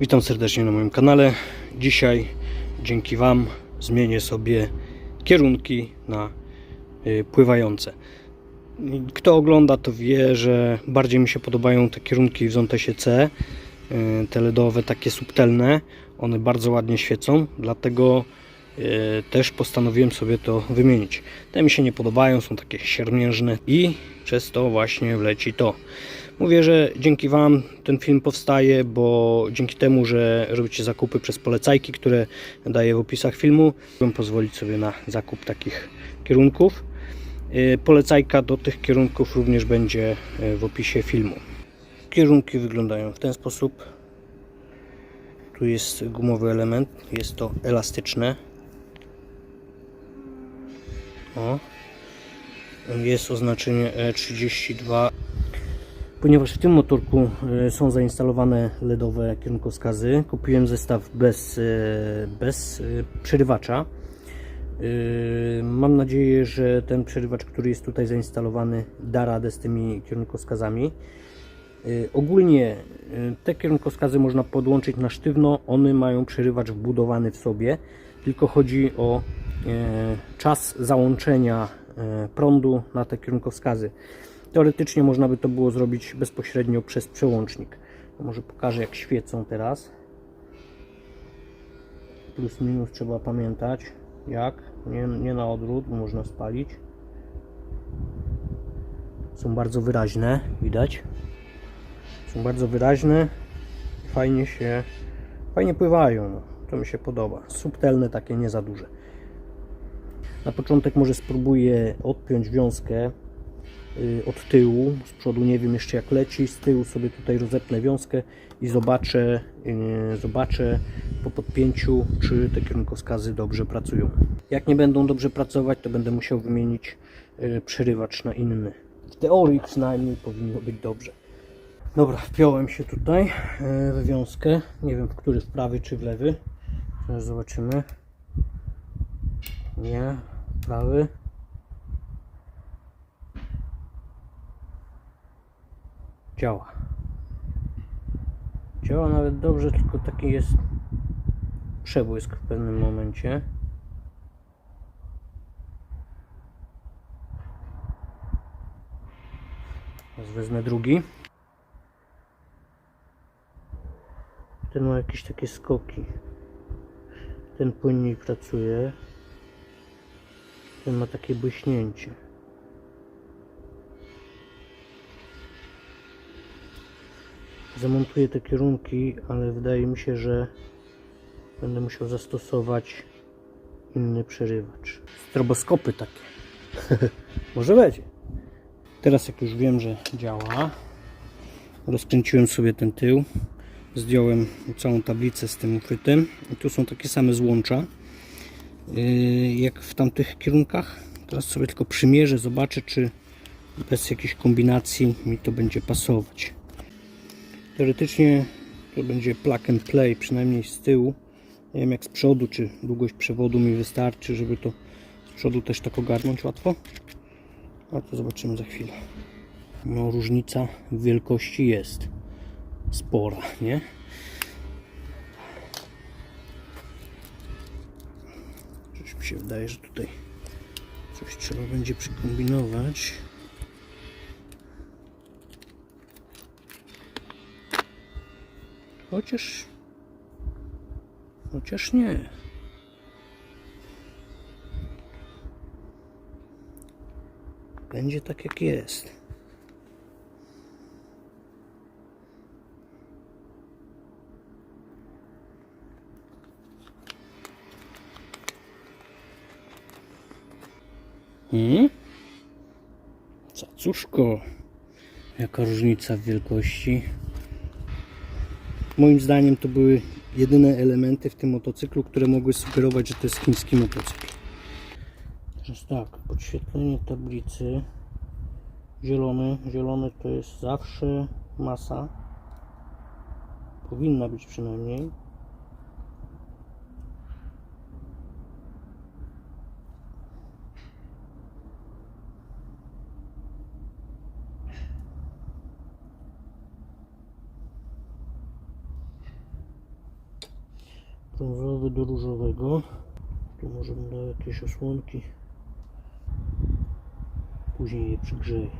Witam serdecznie na moim kanale. Dzisiaj dzięki Wam zmienię sobie kierunki na y, pływające. Kto ogląda to wie, że bardziej mi się podobają te kierunki w Zontesie C, y, te LEDowe, takie subtelne. One bardzo ładnie świecą, dlatego y, też postanowiłem sobie to wymienić. Te mi się nie podobają, są takie siermiężne i przez to właśnie leci to. Mówię, że dzięki Wam ten film powstaje, bo dzięki temu, że robicie zakupy przez polecajki, które daję w opisach filmu, mogę pozwolić sobie na zakup takich kierunków. Yy, Polecajka do tych kierunków również będzie yy, w opisie filmu. Kierunki wyglądają w ten sposób. Tu jest gumowy element, jest to elastyczne. O. Jest oznaczenie E E32 Ponieważ w tym motorku e, są zainstalowane LEDowe kierunkowskazy, kupiłem zestaw bez, e, bez e, przerywacza. Mam nadzieję, że ten przerywacz, który jest tutaj zainstalowany, da radę z tymi kierunkowskazami. Ogólnie te kierunkowskazy można podłączyć na sztywno, one mają przerywacz wbudowany w sobie, tylko chodzi o czas załączenia prądu na te kierunkowskazy. Teoretycznie można by to było zrobić bezpośrednio przez przełącznik. To może pokażę jak świecą teraz. Plus minus trzeba pamiętać jak. Nie, nie na odwrót, bo można spalić. Są bardzo wyraźne, widać. Są bardzo wyraźne. Fajnie się, fajnie pływają. No. To mi się podoba. Subtelne takie, nie za duże. Na początek może spróbuję odpiąć wiązkę od tyłu, z przodu nie wiem jeszcze jak leci, z tyłu sobie tutaj rozepnę wiązkę i zobaczę, y, zobaczę po podpięciu, czy te kierunkowskazy dobrze pracują. Jak nie będą dobrze pracować, to będę musiał wymienić y, przerywacz na inny. W teorii przynajmniej powinno być dobrze. Dobra, wpiąłem się tutaj y, w wiązkę. Nie wiem w który, w prawy czy w lewy. Zobaczymy. Nie, prawy. Działa. Działa nawet dobrze, tylko taki jest przebłysk w pewnym momencie. Teraz wezmę drugi. Ten ma jakieś takie skoki. Ten płynniej pracuje. Ten ma takie błyśnięcie. Zamontuję te kierunki, ale wydaje mi się, że będę musiał zastosować inny przerywacz. Stroboskopy takie. Może będzie. Teraz jak już wiem, że działa, rozkręciłem sobie ten tył, zdjąłem całą tablicę z tym uchwytem i tu są takie same złącza yy, jak w tamtych kierunkach. Teraz sobie tylko przymierzę, zobaczę czy bez jakichś kombinacji mi to będzie pasować. Teoretycznie to będzie plug and play, przynajmniej z tyłu. Nie wiem jak z przodu, czy długość przewodu mi wystarczy, żeby to z przodu też tak ogarnąć łatwo. A to zobaczymy za chwilę. No różnica w wielkości jest spora, nie? Coś mi się wydaje, że tutaj coś trzeba będzie przykombinować. Chociaż. Chociaż nie. Będzie tak jak jest. Hmm? Cacuszko. Jaka różnica w wielkości. Moim zdaniem to były jedyne elementy w tym motocyklu, które mogły sugerować, że to jest chiński motocykl. Teraz tak, podświetlenie tablicy. Zielony, zielony to jest zawsze masa. Powinna być przynajmniej. Brązowy do różowego. Tu może bym dał jakieś osłonki. Później je przygrzeję.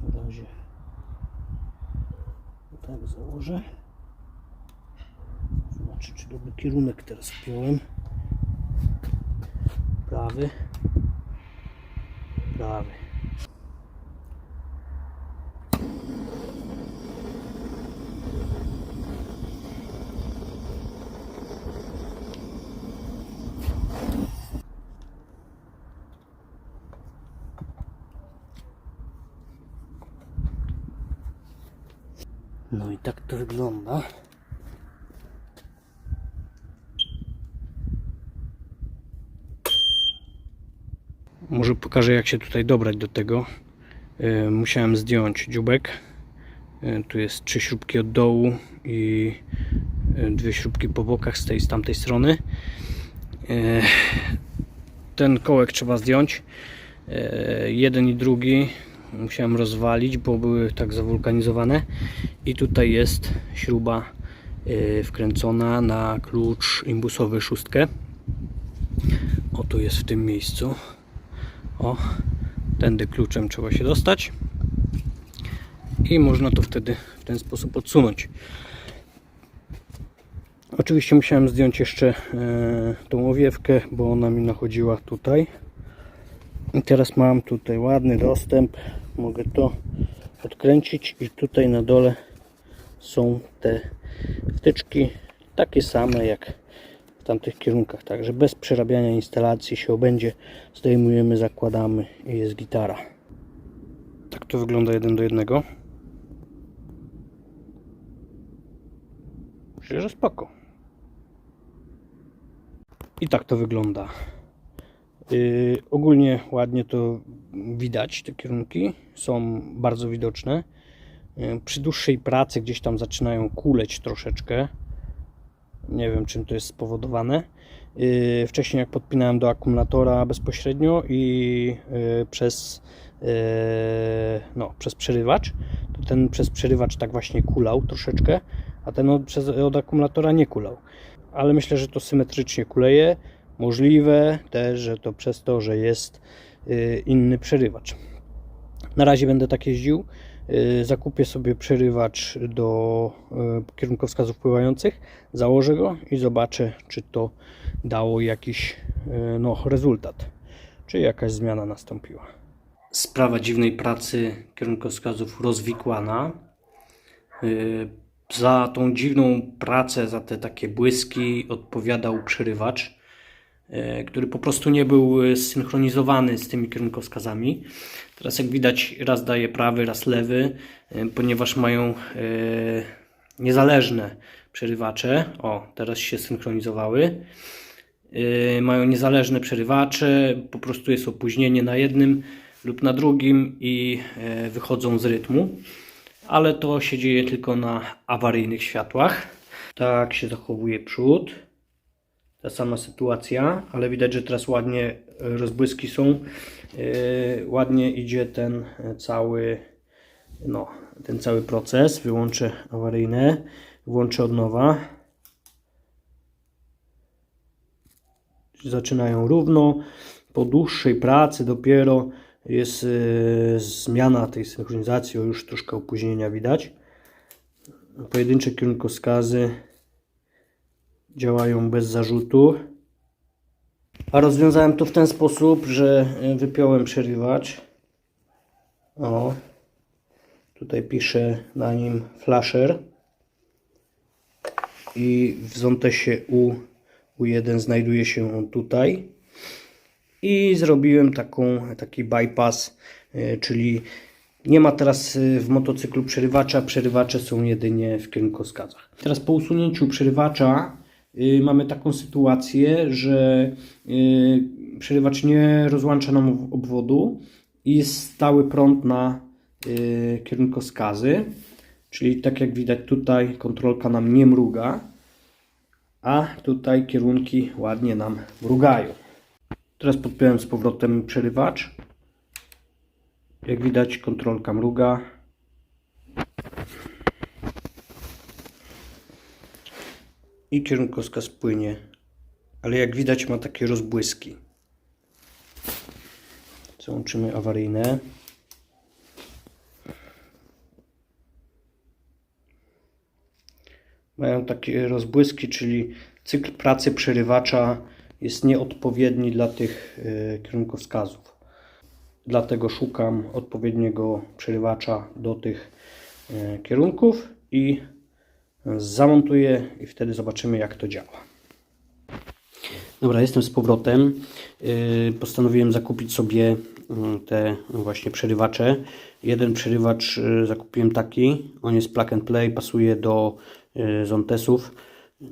Na razie tak założę. Zobaczę, czy dobry kierunek teraz wpiąłem. Prawy. Prawy. No i tak to wygląda. Może pokażę jak się tutaj dobrać do tego. E, Musiałem zdjąć dziubek. E, Tu jest trzy śrubki od dołu i e, dwie śrubki po bokach z tej z tamtej strony. Ten kołek trzeba zdjąć. Jeden i drugi musiałem rozwalić, bo były tak zawulkanizowane. I tutaj jest śruba e, wkręcona na klucz imbusowy szóstkę. O, tu jest w tym miejscu. O, tędy kluczem trzeba się dostać. I można to wtedy w ten sposób odsunąć. Oczywiście musiałem zdjąć jeszcze e, tą owiewkę, bo ona mi nachodziła tutaj. I teraz mam tutaj ładny dostęp. Mogę to odkręcić i tutaj na dole są te wtyczki takie same jak w tamtych kierunkach. Także bez przerabiania instalacji się obędzie. Zdejmujemy, zakładamy i jest gitara. Tak to wygląda jeden do jednego. Myślę, że spoko. I tak to wygląda. Yy, ogólnie ładnie to widać, te kierunki są bardzo widoczne. Yy, przy dłuższej pracy gdzieś tam zaczynają kuleć troszeczkę. Nie wiem czym to jest spowodowane. Yy, wcześniej jak podpinałem do akumulatora bezpośrednio i przez, no, przez przerywacz, to ten przez przerywacz tak właśnie kulał troszeczkę, a ten od, przez, od akumulatora nie kulał. Ale myślę, że to symetrycznie kuleje. Możliwe też, że to przez to, że jest yy, inny przerywacz. Na razie będę tak jeździł. Yy, Zakupię sobie przerywacz do yy, kierunkowskazów pływających, założę go i zobaczę, czy to dało jakiś no, rezultat, czy jakaś zmiana nastąpiła. Sprawa dziwnej pracy kierunkowskazów rozwikłana. Za tą dziwną pracę, za te takie błyski odpowiadał przerywacz który po prostu nie był e, zsynchronizowany z tymi kierunkowskazami. Teraz jak widać raz daje prawy, raz lewy, e, ponieważ mają e, niezależne przerywacze. O, teraz się synchronizowały. E, Mają niezależne przerywacze, po prostu jest opóźnienie na jednym lub na drugim i e, wychodzą z rytmu. Ale to się dzieje tylko na awaryjnych światłach. Tak się zachowuje przód ta sama sytuacja, ale widać, że teraz ładnie e, rozbłyski są. Yy, ładnie idzie ten e, cały, no, ten cały proces. Wyłączę awaryjne, włączę od nowa. Zaczynają równo. Po dłuższej pracy dopiero jest yy, zmiana tej synchronizacji, już troszkę opóźnienia widać. Pojedyncze kierunkowskazy działają bez zarzutu. A rozwiązałem to w ten sposób, że e, wypiąłem przerywacz. O, tutaj piszę na nim flasher. I w zontesie U, U1 znajduje się on tutaj. I zrobiłem taką, taki bypass, e, czyli nie ma teraz y, w motocyklu przerywacza, przerywacze są jedynie w kierunkowskazach. Teraz po usunięciu przerywacza y, mamy taką sytuację, że y, przerywacz nie rozłącza nam obwodu i jest stały prąd na y, kierunkowskazy. Czyli tak jak widać tutaj kontrolka nam nie mruga, a tutaj kierunki ładnie nam mrugają. Teraz podpiąłem z powrotem przerywacz. Jak widać kontrolka mruga. I kierunkowskaz płynie, ale jak widać ma takie rozbłyski. Załączymy awaryjne. Mają takie rozbłyski, czyli cykl pracy przerywacza jest nieodpowiedni dla tych e, kierunkowskazów. Dlatego szukam odpowiedniego przerywacza do tych e, kierunków i zamontuję i wtedy zobaczymy jak to działa. Dobra, jestem z powrotem. Yy, Postanowiłem zakupić sobie yy, te właśnie przerywacze. Jeden przerywacz yy, zakupiłem taki. On jest plug and play, pasuje do yy, Zontesów.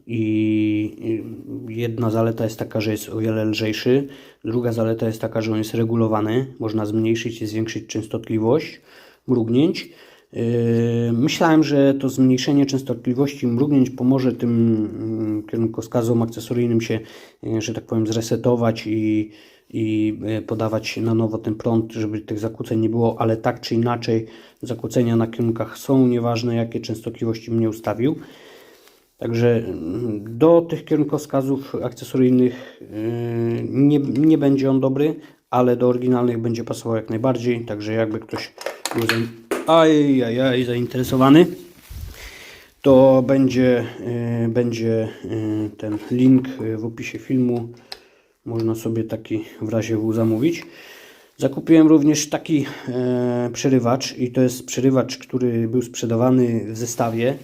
I jedna zaleta jest taka, że jest o wiele lżejszy. Druga zaleta jest taka, że on jest regulowany. Można zmniejszyć i zwiększyć częstotliwość mrugnięć. Yy, Myślałem, że to zmniejszenie częstotliwości mrugnięć pomoże tym mm, kierunkowskazom akcesoryjnym się, yy, że tak powiem, zresetować i, i yy, podawać na nowo ten prąd, żeby tych zakłóceń nie było, ale tak czy inaczej zakłócenia na kierunkach są, nieważne jakie częstotliwości mnie ustawił. Także mm, do tych kierunkowskazów akcesoryjnych nie, nie będzie on dobry, ale do oryginalnych będzie pasował jak najbardziej. Także jakby ktoś był zain- aj, aj, aj, zainteresowany, to będzie, yy, będzie yy, ten link yy, w opisie filmu. Można sobie taki w razie W zamówić. Zakupiłem również taki e, przerywacz i to jest przerywacz, który był sprzedawany w zestawie,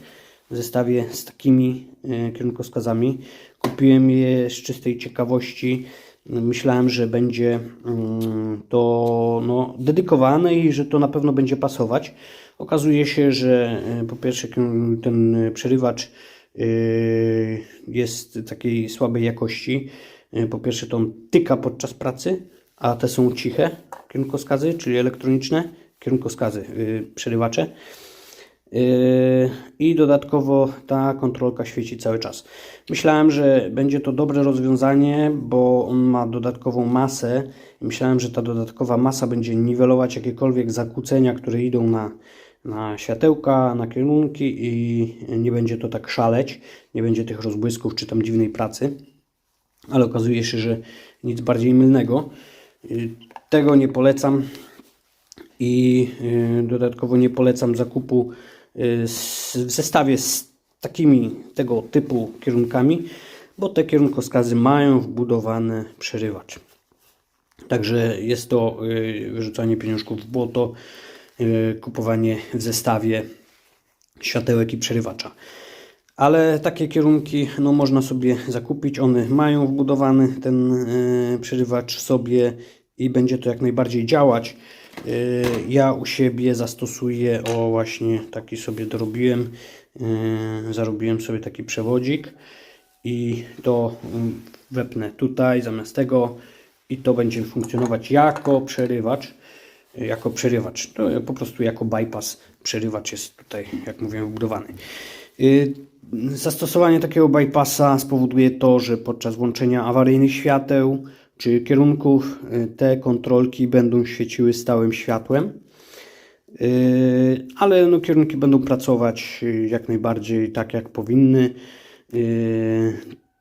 w zestawie z takimi e, kierunkowskazami. Kupiłem je z czystej ciekawości. Myślałem, że będzie mm, to no, dedykowane i że to na pewno będzie pasować. Okazuje się, że e, po pierwsze ten przerywacz e, jest takiej słabej jakości. E, Po pierwsze to on tyka podczas pracy, a te są ciche kierunkowskazy, czyli elektroniczne kierunkowskazy, przerywacze. Yy, I dodatkowo ta kontrolka świeci cały czas. Myślałem, że będzie to dobre rozwiązanie, bo on ma dodatkową masę. Myślałem, że ta dodatkowa masa będzie niwelować jakiekolwiek zakłócenia, które idą na, na światełka, na kierunki i nie będzie to tak szaleć, nie będzie tych rozbłysków czy tam dziwnej pracy ale okazuje się, że nic bardziej mylnego. Y, Tego nie polecam i y, dodatkowo nie polecam zakupu w zestawie z takimi tego typu kierunkami, bo te kierunkowskazy mają wbudowany przerywacz. Także jest to y, wyrzucanie pieniążków w błoto, y, kupowanie w zestawie światełek i przerywacza. Ale takie kierunki no, można sobie zakupić. One mają wbudowany ten y, przerywacz sobie i będzie to jak najbardziej działać. Y, ja u siebie zastosuję, o właśnie taki sobie dorobiłem. Y, zarobiłem sobie taki przewodzik i to mm, wepnę tutaj zamiast tego i to będzie funkcjonować jako przerywacz jako przerywacz. To po prostu jako bypass przerywacz jest tutaj, jak mówiłem, wbudowany. Y, Zastosowanie takiego bypassa spowoduje to, że podczas włączenia awaryjnych świateł czy kierunków y, te kontrolki będą świeciły stałym światłem. Yy, ale no, kierunki będą pracować yy, jak najbardziej tak, jak powinny.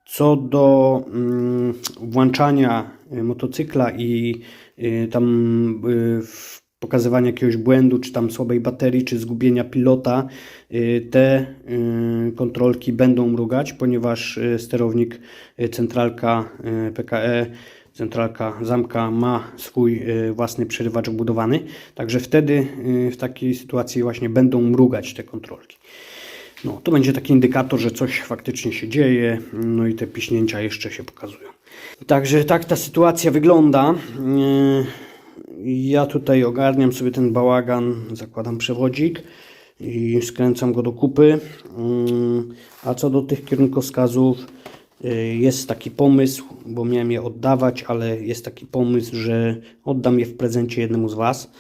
Co do mm, włączania y, motocykla i y, tam y, pokazywania jakiegoś błędu, czy tam słabej baterii, czy zgubienia pilota, y, te y, kontrolki będą mrugać, ponieważ y, sterownik y, centralka y, PKE centralka zamka ma swój y, własny przerywacz wbudowany, także wtedy y, w takiej sytuacji właśnie będą mrugać te kontrolki. No, to będzie taki indikator, że coś faktycznie się dzieje, no i te piśnięcia jeszcze się pokazują. Także tak ta sytuacja wygląda. Yy, Ja tutaj ogarniam sobie ten bałagan, zakładam przewodzik i skręcam go do kupy. A co do tych kierunkowskazów, jest taki pomysł, bo miałem je oddawać, ale jest taki pomysł, że oddam je w prezencie jednemu z Was.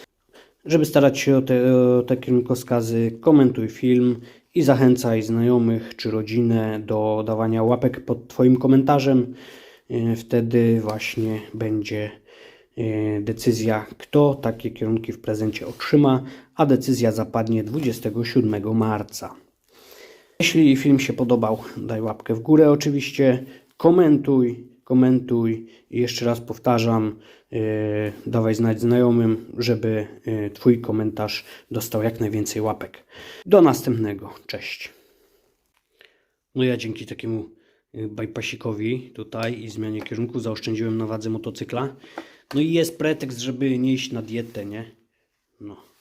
Żeby starać się o te, o te kierunkowskazy, komentuj film i zachęcaj znajomych czy rodzinę do dawania łapek pod Twoim komentarzem. E, Wtedy właśnie będzie e, decyzja, kto takie kierunki w prezencie otrzyma, a decyzja zapadnie 27 marca. Jeśli film się podobał, daj łapkę w górę oczywiście, komentuj, komentuj i jeszcze raz powtarzam, yy, dawaj znać znajomym, żeby yy, Twój komentarz dostał jak najwięcej łapek. Do następnego, cześć. No ja dzięki takiemu y, bypassikowi tutaj i zmianie kierunku zaoszczędziłem na wadze motocykla. No i jest pretekst, żeby nie iść na dietę, nie? No.